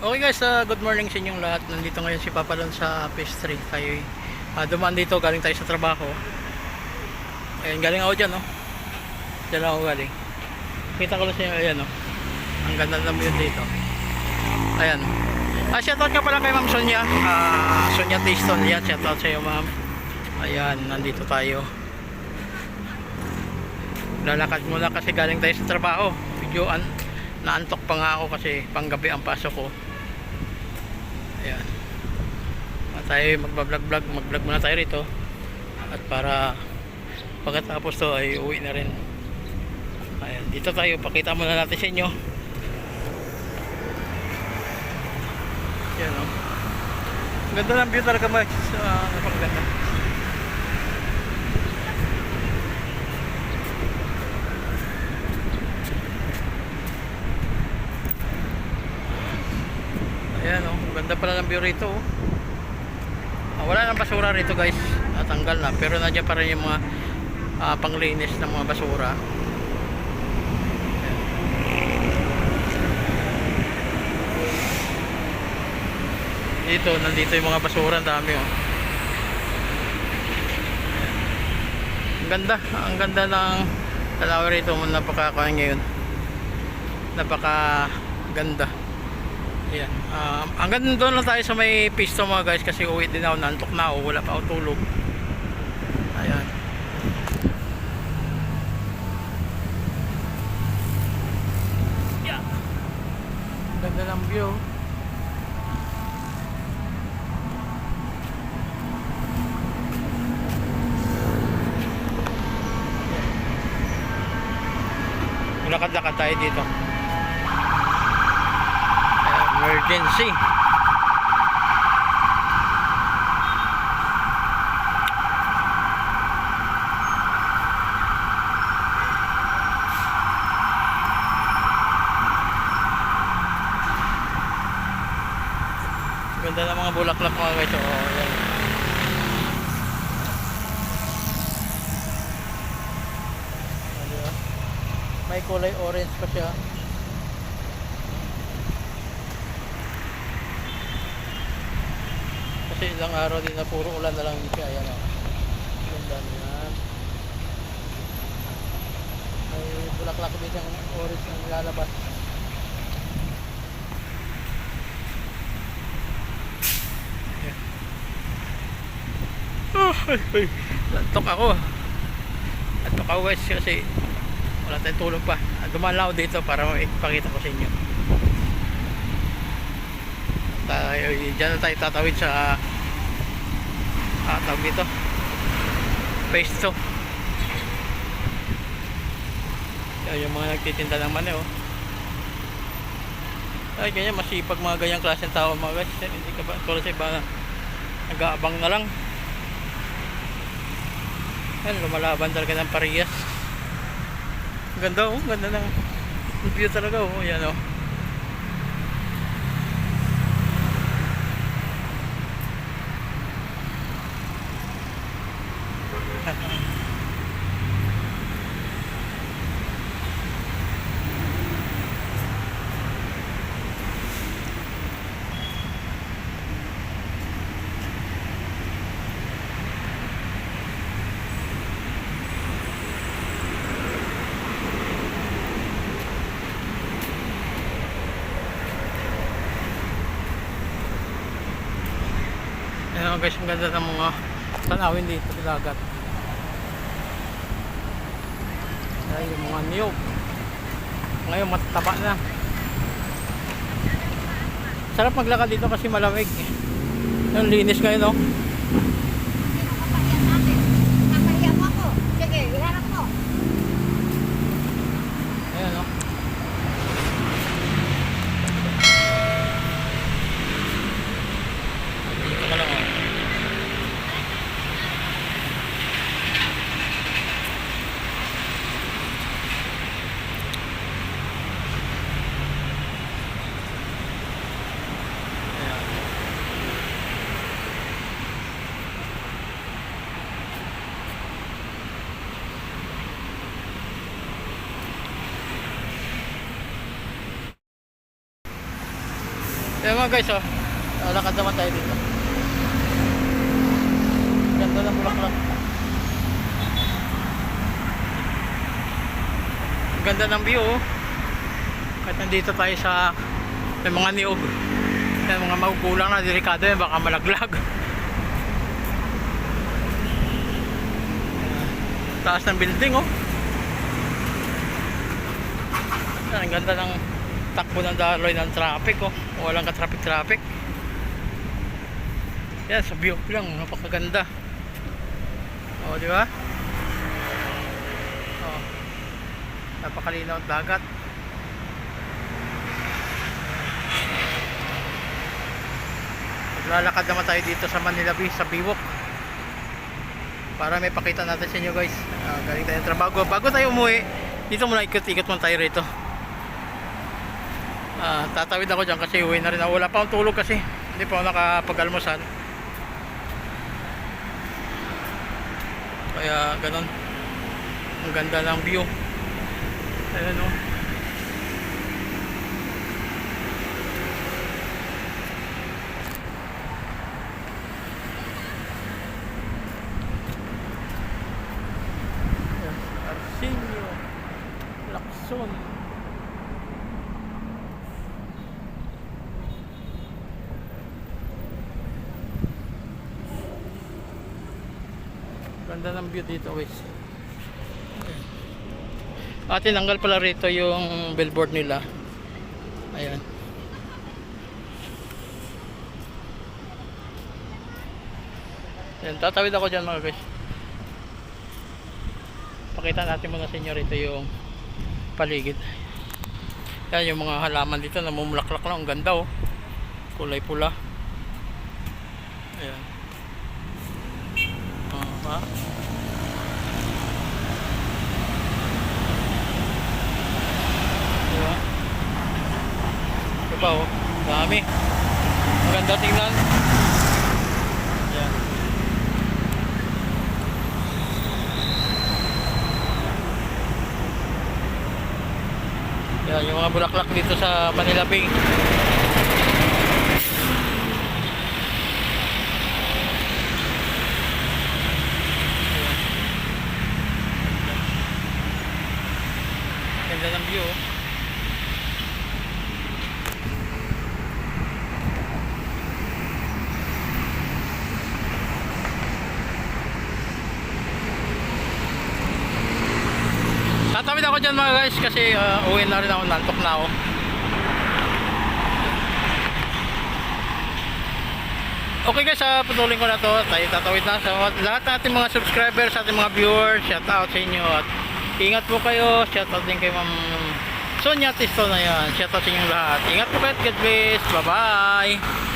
Okay guys, uh, good morning sa inyong lahat. Nandito ngayon si Papa Lon sa 3. Tayo uh, dumaan dito, galing tayo sa trabaho. Ayan, galing ako dyan, no? Dyan ako galing. Kita ko lang sa inyo, ayan, no? Ang ganda ng view dito. Ayan. Ah, shoutout ka pala kay Ma'am Sonia. Ah, Sonia Tiston. Yan, shoutout sa iyo, Ma'am. Ayan, nandito tayo. Lalakad muna kasi galing tayo sa trabaho. Medyo an naantok pa nga ako kasi panggabi ang pasok ko. Ayan. At tayo magbablog-vlog, mag-vlog muna tayo rito. At para pagkatapos to ay uwi na rin. Ayan, dito tayo, pakita muna natin sa inyo. Yan o. Ang ganda ng view talaga Max. Uh, napakaganda. Ayan o. Ang ganda pala ng view rito o. Ah, wala nang basura rito guys. Natanggal na. Pero nandiyan pa rin yung mga ah, panglinis ng mga basura. Dito, nandito yung mga basura, dami oh. Ang ganda, ang ganda ng tanaw rito, napaka ngayon. Napaka ganda. Ayan. Um, hanggang doon lang tayo sa may pisto mga guys kasi uwi din ako, nantok na ako, wala pa ako tulog. Ayan. Yeah. Ganda ng view. Lakad-lakad tayo dito. Emergency. Ganda ng mga bulaklak mga guys. Oh, yan. May kulay orange pa siya. Kasi ilang araw din na puro ulan na lang siya. Ayan o. Ganda niyan. May bulaklak din siyang orange. Oh, ay, ay. Lantok ako. Lantok ako guys kasi wala tayong tulog pa. Ako dito para ipakita ko sa inyo. Tayo, dyan na tayo tatawid sa ah, tawag dito. 2. Yan yung mga nagtitinda ng mani oh. Ay, ganyan, masipag mga ganyang klaseng tao mga guys. Hindi ka ba, tulad sa iba na nag-aabang na lang. Yan, lumalaban talaga ng parehas. Ganda oh, ganda ng view talaga oh. Yan oh. Ayan guys, ang ganda ng mga tanawin dito sa dagat. Ayan yung mga niyog. Ngayon matataba na. Sarap maglakad dito kasi malamig. Yung linis kayo no? Nakahiya mo ako. Sige, iharap mo. Ayan no? Dito ka lang oh. Ayan. Yan mga guys, oh. Ah, Lakad naman tayo dito. Ganda ng bulaklak. Ganda ng view, oh. Kahit nandito tayo sa may mga niyog. Yan, mga magugulang na, delikado yan, baka malaglag. Taas ng building, oh. Ang ganda ng takbo ng daloy ng traffic, oh. Walang ka-traffic-traffic. Yan, sa view lang, napakaganda. Oh, di ba? Oh. Napakalinaw ang dagat. Maglalakad naman tayo dito sa Manila Bay, sa Biwok. Para may pakita natin sa inyo guys. Ah, galing tayo ng trabaho. Bago tayo umuwi, dito muna ikot-ikot muna tayo rito. Ah, tatawid ako dyan kasi uwi na rin ako. Wala pa akong tulog kasi. Hindi pa ako nakapag-almusal. Kaya ganun. Ang ganda ng view. Ayan o. Arsenio. Ganda ng view dito guys. At tinanggal pala rito yung billboard nila. Ayan. Ayan, tatawid ako dyan mga guys. Pakita natin muna sa inyo rito yung paligid. Yan yung mga halaman dito namumulaklak lang. Ang ganda oh. Kulay pula. Ayan. Ha? Diba? Diba oh? Dami. Maganda tingnan. Yan. Yan, yung mga bulaklak dito sa Manila Bay. Ganda ng view. Tatawid ako dyan mga guys kasi uh, uwi na rin ako, nantok na ako. Okay guys, uh, patuloy ko na to. Tayo tatawid na sa lahat ng ating mga subscribers, ating mga viewers. Shout out sa inyo at ingat po kayo. Shout out din kay Ma'am Sonia Tisto na yan. Shout out sa inyong lahat. Ingat po kayo. God bless. Bye bye.